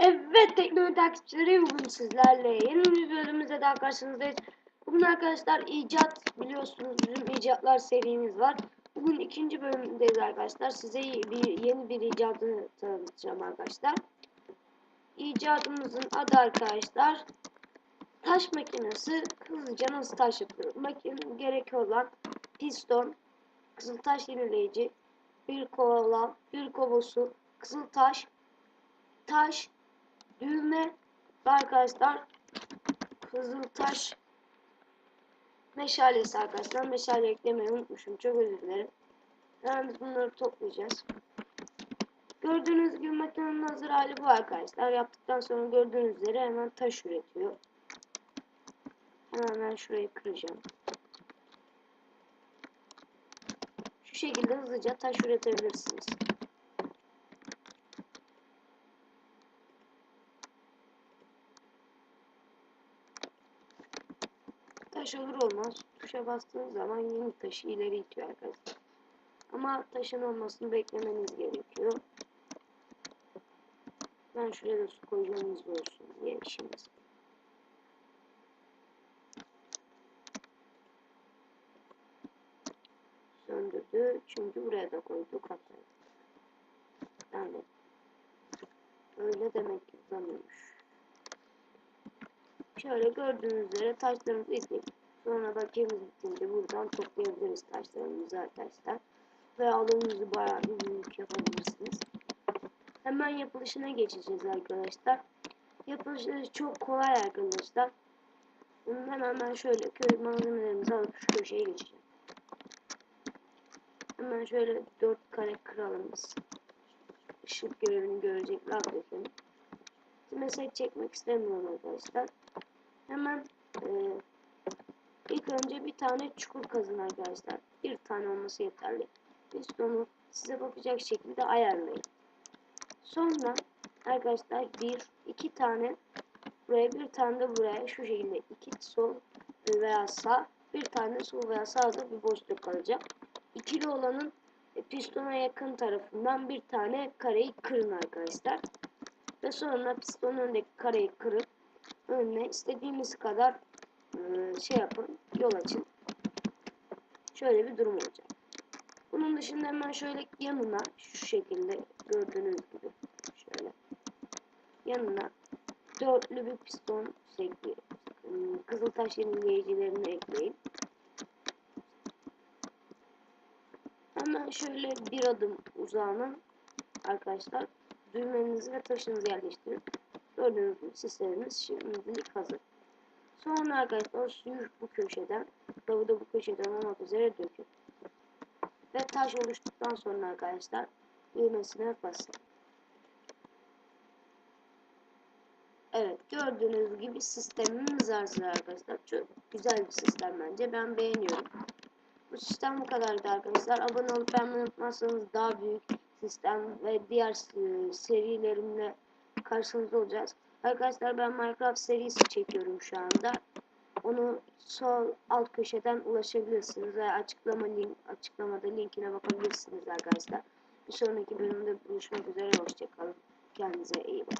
Evet teknoloji takipçileri bugün sizlerle yeni bir bölümümüzde daha karşınızdayız. Bugün arkadaşlar icat biliyorsunuz bizim icatlar serimiz var. Bugün ikinci bölümdeyiz arkadaşlar. Size bir yeni bir icadını tanıtacağım arkadaşlar. İcadımızın adı arkadaşlar taş makinesi hızlıca nasıl taş yapıyor? Makine gerek olan piston, kızıltaş yenileyici, bir kova, bir kovası, kızıltaş, taş, düğme ve arkadaşlar kızıltaş meşalesi arkadaşlar. Meşale eklemeyi unutmuşum. Çok özür dilerim. Biz bunları toplayacağız. Gördüğünüz gibi makinenin hazır hali bu arkadaşlar. Yaptıktan sonra gördüğünüz üzere hemen taş üretiyor. Hemen ben şurayı kıracağım. Şu şekilde hızlıca taş üretebilirsiniz. Taş olur olmaz tuşa bastığınız zaman yeni taşı ileri itiyor arkadaşlar. Ama taşın olmasını beklemeniz gerekiyor. Ben şuraya da su koyacağımız olsun diye işimiz. Söndürdü çünkü buraya da koyduk hatta. Yani öyle demek ki uzamıyormuş. Şöyle gördüğünüz üzere taşlarımızı ekleyip sonra bakiyemiz bitince buradan toplayabiliriz taşlarımızı arkadaşlar. Ve alanınızı bayağı büyük yapabilirsiniz. Hemen yapılışına geçeceğiz arkadaşlar. Yapılışı çok kolay arkadaşlar. Bunun hemen şöyle köy malzemelerimizi alıp şu köşeye geçeceğim. Hemen şöyle dört kare kıralım biz. Işık görevini görecekler bakın. Mesaj çekmek istemiyorum arkadaşlar. Hemen e, ilk önce bir tane çukur kazın arkadaşlar. Bir tane olması yeterli. Pistonu size bakacak şekilde ayarlayın. Sonra arkadaşlar bir iki tane buraya bir tane de buraya şu şekilde iki sol veya sağ bir tane sol veya sağda bir boşluk kalacak. İkili olanın pistona yakın tarafından bir tane kareyi kırın arkadaşlar. Ve sonra pistonun önündeki kareyi kırıp önüne istediğimiz kadar e, şey yapın, yol açın. Şöyle bir durum olacak. Bunun dışında hemen şöyle yanına şu şekilde gördüğünüz gibi şöyle yanına dörtlü bir piston şekli kızıltaş yenileyicilerini ekleyin. Hemen şöyle bir adım uzağına arkadaşlar düğmenizi ve taşınızı yerleştirin. Gördüğünüz gibi sistemimiz şimdilik hazır. Sonra arkadaşlar suyu bu köşeden, lavı da bu köşeden olmak üzere dökün. Ve taş oluştuktan sonra arkadaşlar düğmesine basın. Evet gördüğünüz gibi sistemimiz hazır arkadaşlar. Çok güzel bir sistem bence. Ben beğeniyorum. Bu sistem bu kadardı arkadaşlar. Abone olup beğenmeyi unutmazsanız daha büyük sistem ve diğer e, serilerimle karşınızda olacağız. Arkadaşlar ben Minecraft serisi çekiyorum şu anda. Onu sol alt köşeden ulaşabilirsiniz ve açıklama link açıklamada linkine bakabilirsiniz arkadaşlar. Bir sonraki bölümde buluşmak üzere hoşçakalın. Kendinize iyi bakın.